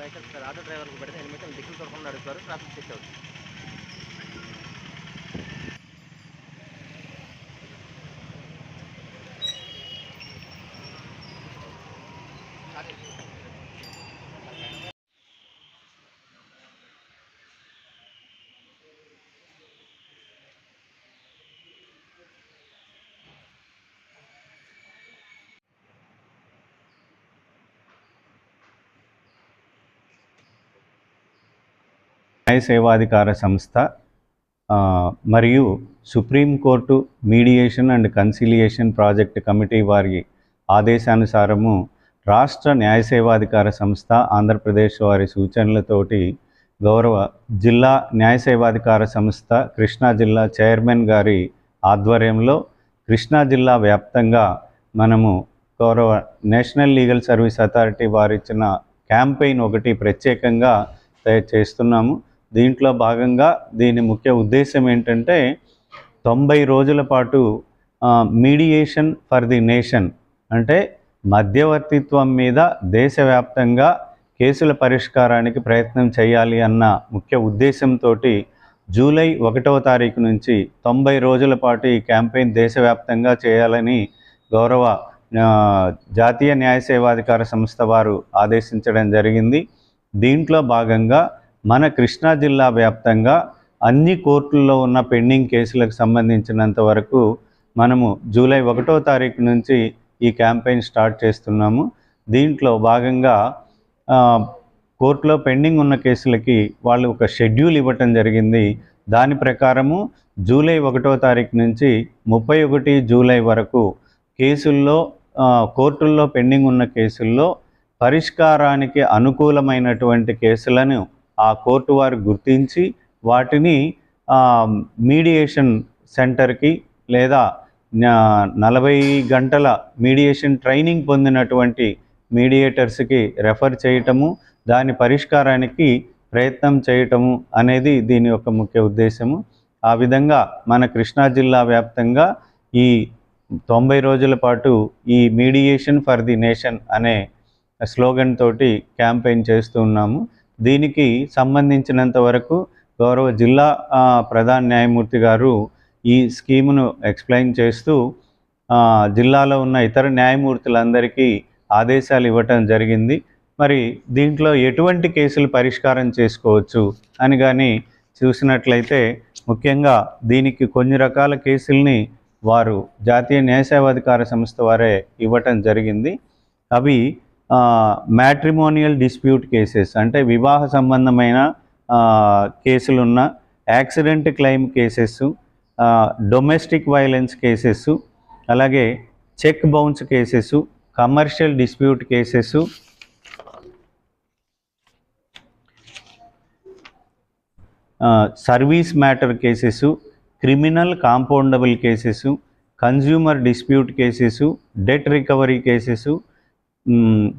Bikers auto డ్రైవర్లకు పెడితే helmet దిక్కులు తొడకుండా నడుస్తారు ట్రాఫిక్ చెక్ అవుతుంది. న్యాయ సేవాధికార సంస్థ మరియు supreme court mediation and conciliation project committee వారి ఆదేశానుసారము రాష్ట్ర న్యాయ సేవాధికార సంస్థ ఆంధ్రప్రదేశ్ వారి సూచనలతోటి గౌరవ జిల్లా న్యాయ సేవాధికార సంస్థ కృష్ణా జిల్లా చైర్మన్ గారి ఆధ్వర్యంలో కృష్ణా జిల్లా వ్యాప్తంగా మనము గౌరవ నేషనల్ లీగల్ సర్వీస్ అథారిటీ వారిచ్చిన క్యాంపెయిన్ ఒకటి ప్రత్యేకంగా తయారు చేస్తున్నాము. దీంట్లో భాగంగా దీని ముఖ్య ఉద్దేశం ఏంటంటే తొంభై రోజుల పాటు మీడియేషన్ ఫర్ ది నేషన్ అంటే మధ్యవర్తిత్వం మీద దేశవ్యాప్తంగా కేసుల పరిష్కారానికి ప్రయత్నం చేయాలి అన్న ముఖ్య ఉద్దేశంతో జూలై ఒకటవ తారీఖు నుంచి తొంభై రోజుల పాటు ఈ క్యాంపెయిన్ దేశవ్యాప్తంగా చేయాలని గౌరవ జాతీయ న్యాయ సేవాధికార సంస్థ వారు ఆదేశించడం జరిగింది. దీంట్లో భాగంగా మన కృష్ణా జిల్లా వ్యాప్తంగా అన్ని కోర్టుల్లో ఉన్న పెండింగ్ కేసులకు సంబంధించినంత వరకు మనము జూలై ఒకటో తారీఖు నుంచి ఈ క్యాంపెయిన్ స్టార్ట్ చేస్తున్నాము. దీంట్లో భాగంగా కోర్టులో పెండింగ్ ఉన్న కేసులకి వాళ్ళు ఒక షెడ్యూల్ ఇవ్వటం జరిగింది. దాని ప్రకారము జూలై ఒకటో తారీఖు నుంచి ముప్పై ఒకటి జూలై వరకు కేసుల్లో కోర్టుల్లో పెండింగ్ ఉన్న కేసుల్లో పరిష్కారానికి అనుకూలమైనటువంటి కేసులను ఆ కోర్టు వారు గుర్తించి వాటిని మీడియేషన్ సెంటర్కి లేదా నలభై గంటల మీడియేషన్ ట్రైనింగ్ పొందినటువంటి మీడియేటర్స్కి రెఫర్ చేయటము దాని పరిష్కారానికి ప్రయత్నం చేయటము అనేది దీని యొక్క ముఖ్య ఉద్దేశము. ఆ విధంగా మన కృష్ణా జిల్లా వ్యాప్తంగా ఈ తొంభై రోజుల పాటు ఈ మీడియేషన్ ఫర్ ది నేషన్ అనే స్లోగన్ తోటి క్యాంపెయిన్ చేస్తూ ఉన్నాము. దీనికి సంబంధించినంత వరకు గౌరవ జిల్లా ప్రధాన న్యాయమూర్తి గారు ఈ స్కీమును ఎక్స్ప్లెయిన్ చేస్తూ జిల్లాలో ఉన్న ఇతర న్యాయమూర్తులందరికీ ఆదేశాలు ఇవ్వటం జరిగింది. మరి దీంట్లో ఎటువంటి కేసులు పరిష్కారం చేసుకోవచ్చు అని కానీ చూసినట్లయితే ముఖ్యంగా దీనికి కొన్ని రకాల కేసుల్ని వారు జాతీయ న్యాయసేవాధికార సంస్థ వారే ఇవ్వటం జరిగింది. అవి మ్యాట్రిమోనియల్ డిస్ప్యూట్ కేసెస్ అంటే వివాహ సంబంధమైన కేసులున్న accident claim cases domestic violence cases అలాగే cheque bounce cases commercial dispute cases service matter cases criminal compoundable cases consumer dispute cases debt recovery cases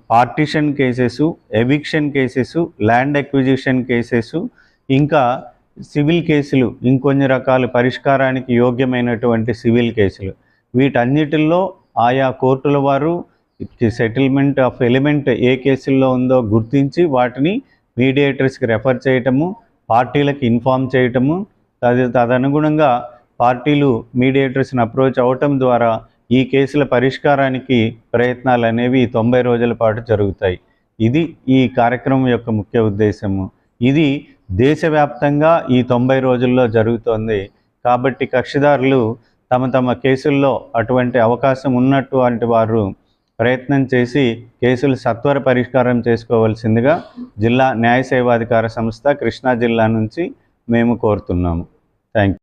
partition cases eviction cases land acquisition cases ఇంకా civil కేసులు ఇంకొన్ని రకాల పరిష్కారానికి యోగ్యమైనటువంటి civil కేసులు వీటన్నిటిల్లో ఆయా కోర్టుల వారు సెటిల్మెంట్ ఆఫ్ ఎలిమెంట్ ఏ కేసుల్లో ఉందో గుర్తించి వాటిని మీడియేటర్స్కి రెఫర్ చేయటము పార్టీలకు ఇన్ఫామ్ చేయటము తది తదనుగుణంగా పార్టీలు మీడియేటర్స్ని అప్రోచ్ అవటం ద్వారా ఈ కేసుల పరిష్కారానికి ప్రయత్నాలు అనేవి తొంభై రోజుల పాటు జరుగుతాయి. ఇది ఈ కార్యక్రమం యొక్క ముఖ్య ఉద్దేశము. ఇది దేశవ్యాప్తంగా ఈ తొంభై రోజుల్లో జరుగుతోంది. కాబట్టి కక్షిదారులు తమ తమ కేసుల్లో అటువంటి అవకాశం ఉన్నటువంటి వారు ప్రయత్నం చేసి కేసులు సత్వర పరిష్కారం చేసుకోవాల్సిందిగా జిల్లా న్యాయ సేవాధికార సంస్థ కృష్ణా జిల్లా నుంచి మేము కోరుతున్నాము. థ్యాంక్